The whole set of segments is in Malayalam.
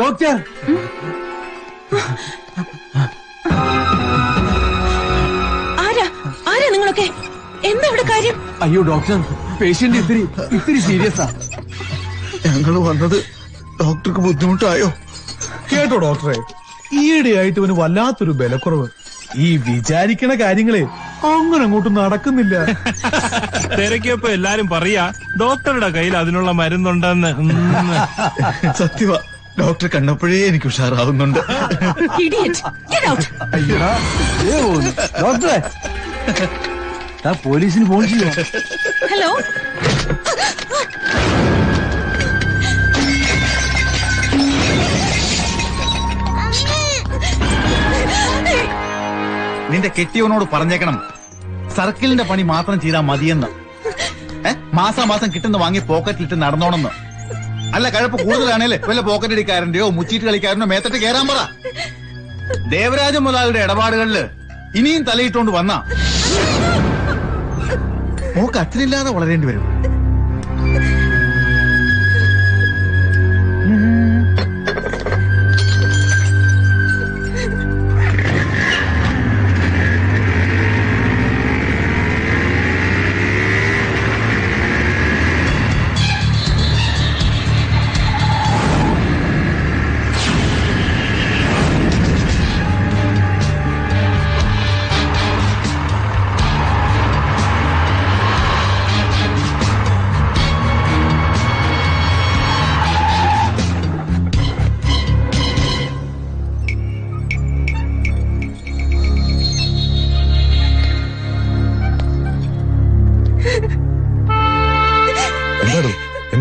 ഡോക്ടർ. ആരാ? ആരാ നിങ്ങളൊക്കെ? എന്താ ഇവിടെ കാര്യം? അയ്യോ ഡോക്ടർ. പേഷ്യന്റ് ഇത്തിരി ഇത്തിരി സീരിയസാ ഞങ്ങൾ വന്നത് ഡോക്ടർക്ക് ബുദ്ധിമുട്ടായോ? കേട്ടോ ഡോക്ടറെ. ഈയിടെയായിട്ട് ഇവന് വല്ലാത്തൊരു ബലക്കുറവ്. ഈ വിചാരിക്കണ കാര്യങ്ങളെ അങ്ങനെ അങ്ങോട്ട് നടക്കുന്നില്ല. തിരക്കിയപ്പോ എല്ലാരും പറയാ ഡോക്ടറുടെ കയ്യിൽ അതിനുള്ള മരുന്നുണ്ടെന്ന്. സത്യവ. ഡോക്ടർ കണ്ടപ്പോഴേ എനിക്ക് ഉഷാറാവുന്നുണ്ട്. ഡോക്ടറെ. പോലീസിന് ഫോൺ ചെയ്യാം? ഹലോ നിന്റെ കെട്ടിയവനോട് പറഞ്ഞേക്കണം. സർക്കിളിന്റെ പണി മാത്രം ചെയ്താൽ മതിയെന്ന്. മാസാമാസം കിട്ടുന്ന വാങ്ങി പോക്കറ്റിലിട്ട് നടന്നോണെന്ന്. അല്ല കഴപ്പ് കൂടുതലാണേലേ? വല്ല പോക്കറ്റ് അടിക്കാരന്റെയോ മുച്ചീട്ട് കളിക്കാരനോ മേത്തട്ട് കേറാൻ പറ. ദേവരാജ മുതലാളിയുടെ ഇടപാടുകളിൽ ഇനിയും തലയിട്ടുകൊണ്ട് വന്ന. മോക്ക് അച്ഛനില്ലാതെ വളരേണ്ടി വരും.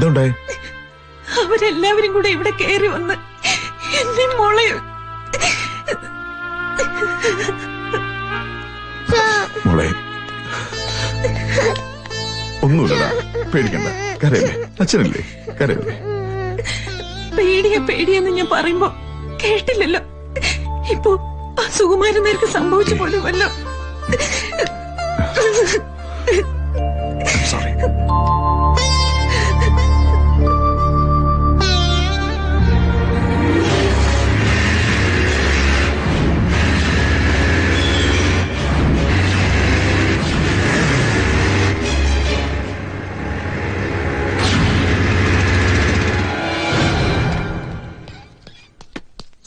എന്തുണ്ടായി? അവരെല്ലാവരും കൂടെ ഇവിടെ കയറി വന്ന് എന്നെ മോളെ മോളെ ഒന്നുമില്ലടാ പേടിക്കണ്ട. കരയല്ലേ? അച്ഛനല്ലേ? കരയല്ലേ? പേടിയ പേടിയെന്ന് ഞാൻ പറയുമ്പോ കേട്ടില്ലല്ലോ. ഇപ്പോ ആ സുകുമാരൻ നേർക്ക് സംഭവിച്ചു പോലുമല്ലോ. സോറി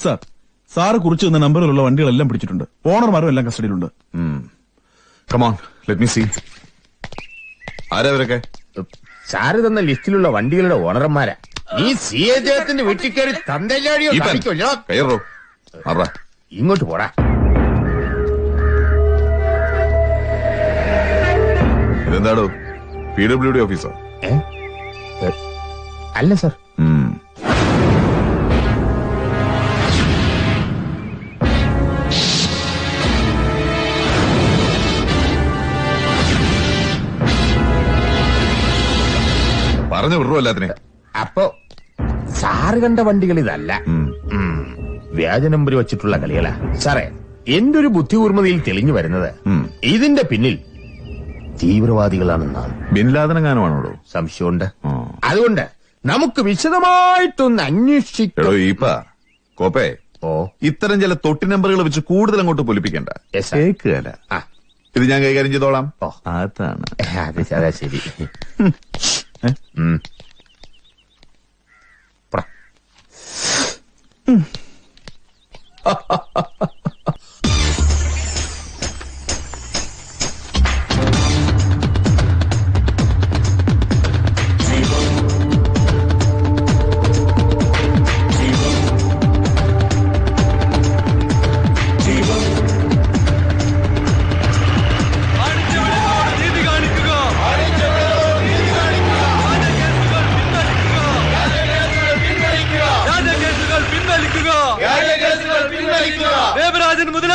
സാർ സാറ് കുറിച്ച് തന്ന നമ്പറിലുള്ള വണ്ടികളെല്ലാം പിടിച്ചിട്ടുണ്ട്. ഓണർമാരും എല്ലാം കസ്റ്റഡിയിലുണ്ട്. Come on let me see sir തന്ന ലിസ്റ്റിലുള്ള വണ്ടികളുടെ ഓണർമാരാ. ഈ സി എ ജയത്തിന്റെ വീട്ടിൽ കയറി തന്തല്ലാടിയോ കയറോ. ഇങ്ങോട്ട് പോടാ. ഇതെന്താടോ? പി ഡബ്ല്യു ഡി ഓഫീസോ അല്ല സാർ. പറഞ്ഞു വിടറോ എല്ലാത്തിനെ അപ്പോ സാറ് കണ്ട വണ്ടികൾ ഇതല്ല. വ്യാജനമ്പര് വച്ചിട്ടുള്ള വ്യാജ നമ്പർ വെച്ചിട്ടുള്ള കളികളാ. സാറേ എന്റെ ഒരു ബുദ്ധിപൂർമ്മതയിൽ തെളിഞ്ഞു വരുന്നത് ഇതിന്റെ പിന്നിൽ തീവ്രവാദികളാണെന്നാണ്. ബിൻ ലാദനങ്ങാനുമാണോടോ സംശയമുണ്ട്. അതുകൊണ്ട് നമുക്ക് വിശദമായിട്ടൊന്ന് അന്വേഷിക്കോ. അന്വേഷിക്കണം ഈപ്പ. കോപ്പേ ഓ. ഇത്തരം ചില തൊട്ടി നമ്പറുകൾ വെച്ച് കൂടുതൽ അങ്ങോട്ട് പൊലിപ്പിക്കണ്ട. കേക്കുകയല്ല ഇത് ഞാൻ കൈകാര്യം ചെയ്തോളാം. ഓ. അതാണ്. അത് ശരി. ഉം.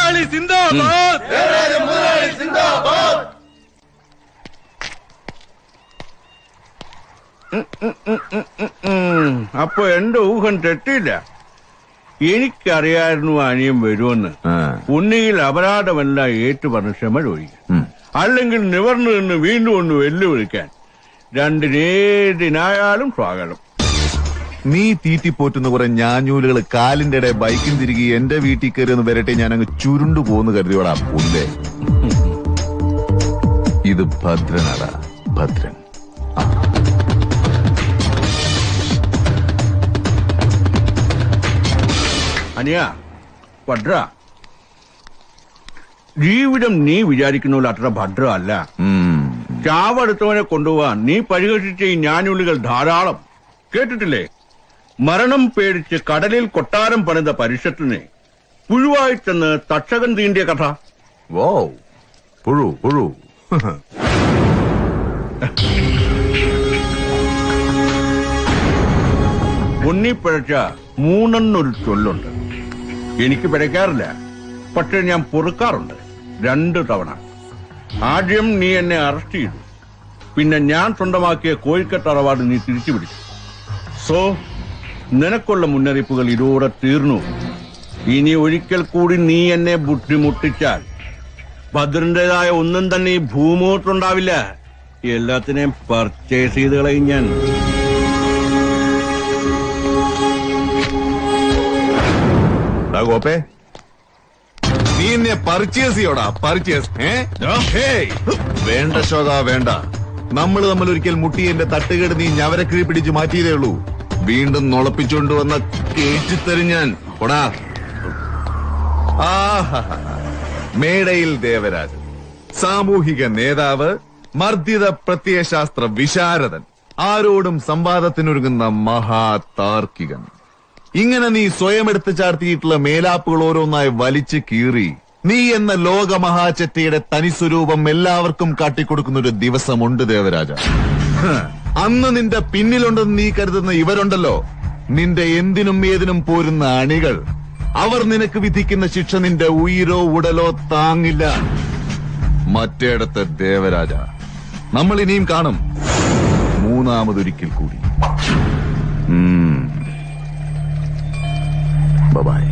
മുതലാളി സിന്ദാബാദ്. അപ്പൊ എന്റെ ഊഹം തെറ്റില്ല എനിക്കറിയായിരുന്നു അനിയം വരുമെന്ന്. ഉണ്ണിയിൽ അപരാധമെല്ലാം ഏറ്റുപറഞ്ഞ് ക്ഷമ ചോദിക്കും. ഉം. അല്ലെങ്കിൽ നിവർന്നു നിന്ന് വീണ്ടും ഒന്ന് വെല്ലുവിളിക്കാൻ. രണ്ടിനേതിനായാലും സ്വാഗതം. നീ തീറ്റിപ്പോറ്റുന്ന കുറെ ഞാഞ്ഞൂലുകൾ കാലിന്റെ ഇടയിൽ ബൈക്കിൽ തിരികെ എന്റെ വീട്ടിൽ കയറി ഒന്ന് വരട്ടെ ഞാൻ അങ്ങ് ചുരുണ്ടു പോന്ന് കരുതിയോടാ പുല്ലേ? ഇത് ഭദ്രനാടാ ഭദ്രൻ. അനിയ ഭദ്ര. ജീവിതം നീ വിചാരിക്കുന്ന പോലെ അത്ര ഭദ്ര അല്ല. ചാവടുത്തവനെ കൊണ്ടുപോവാൻ നീ പരിഹസിച്ച ഈ ഞാനുള്ളികൾ ധാരാളം. കേട്ടിട്ടില്ലേ? മരണം പേടിച്ച് കടലിൽ കൊട്ടാരം പണിത പരിഷത്തിനെ പുഴുവായി ചെന്ന് തക്ഷകൻ തീണ്ടിയ കഥ. വോ. പുഴു പുഴു. ഉണ്ണി പിഴച്ച മൂന്നെണ്ണൊരു ചൊല്ലുണ്ട്. എനിക്ക് പിഴയ്ക്കാറില്ല പക്ഷെ ഞാൻ പൊറുക്കാറുണ്ട്. രണ്ട് തവണ. ആദ്യം നീ എന്നെ അറസ്റ്റ് ചെയ്തു. പിന്നെ ഞാൻ സ്വന്തമാക്കിയ കോഴിക്കട്ട് അറവാട് നീ തിരിച്ചു പിടിച്ചു സോ നിനക്കുള്ള മുന്നറിയിപ്പുകൾ ഇതോടെ തീർന്നു. ഇനി ഒരിക്കൽ കൂടി നീ എന്നെ ബുദ്ധിമുട്ടിച്ചാൽ. ഭദ്രന്റേതായ ഒന്നും തന്നെ ഈ ഭൂമുഖത്തുണ്ടാവില്ല. എല്ലാത്തിനെയും പർച്ചേസ് ചെയ്ത് കളയും ഞാൻ. ഗോപേ. നീ എന്നെ പർച്ചേസ് ചെയ്യോടാ പർച്ചേസ്. വേണ്ട ശോക വേണ്ട. നമ്മൾ തമ്മിൽ ഒരിക്കൽ മുട്ടി എന്റെ തട്ടുകേട് നീ ഞവരക്കിഴി പിടിച്ച് മാറ്റിയതേ ഉള്ളൂ. വീണ്ടും നുളപ്പിച്ചുകൊണ്ടുവന്ന കേറ്റിത്തരും ഞാൻ. കൊടാ ആഹാ. മേടയിൽ ദേവരാജൻ സാമൂഹിക നേതാവ് മർദ്ദിത പ്രത്യയശാസ്ത്ര വിശാരദൻ ആരോടും സംവാദത്തിനൊരുങ്ങുന്ന മഹാതാർക്കികൻ. ഇങ്ങനെ നീ സ്വയം എടുത്തു ചാർത്തിയിട്ടുള്ള മേലാപ്പുകൾ ഓരോന്നായി വലിച്ചു കീറി നീ എന്ന ലോകമഹാചറ്റയുടെ തനിസ്വരൂപം എല്ലാവർക്കും കാട്ടിക്കൊടുക്കുന്ന ഒരു ദിവസമുണ്ട് ദേവരാജ. അന്ന് നിന്റെ പിന്നിലുണ്ടെന്ന് നീ കരുതുന്ന ഇവരുണ്ടല്ലോ. നിന്റെ എന്തിനും ഏതിനും പോരുന്ന അണികൾ. അവർ നിനക്ക് വിധിക്കുന്ന ശിക്ഷ നിന്റെ ഉയിരോ ഉടലോ താങ്ങില്ല. മറ്റേടത്തെ ദേവരാജ നമ്മൾ ഇനിയും കാണും. മൂന്നാമതൊരിക്കൽ കൂടി. ബൈ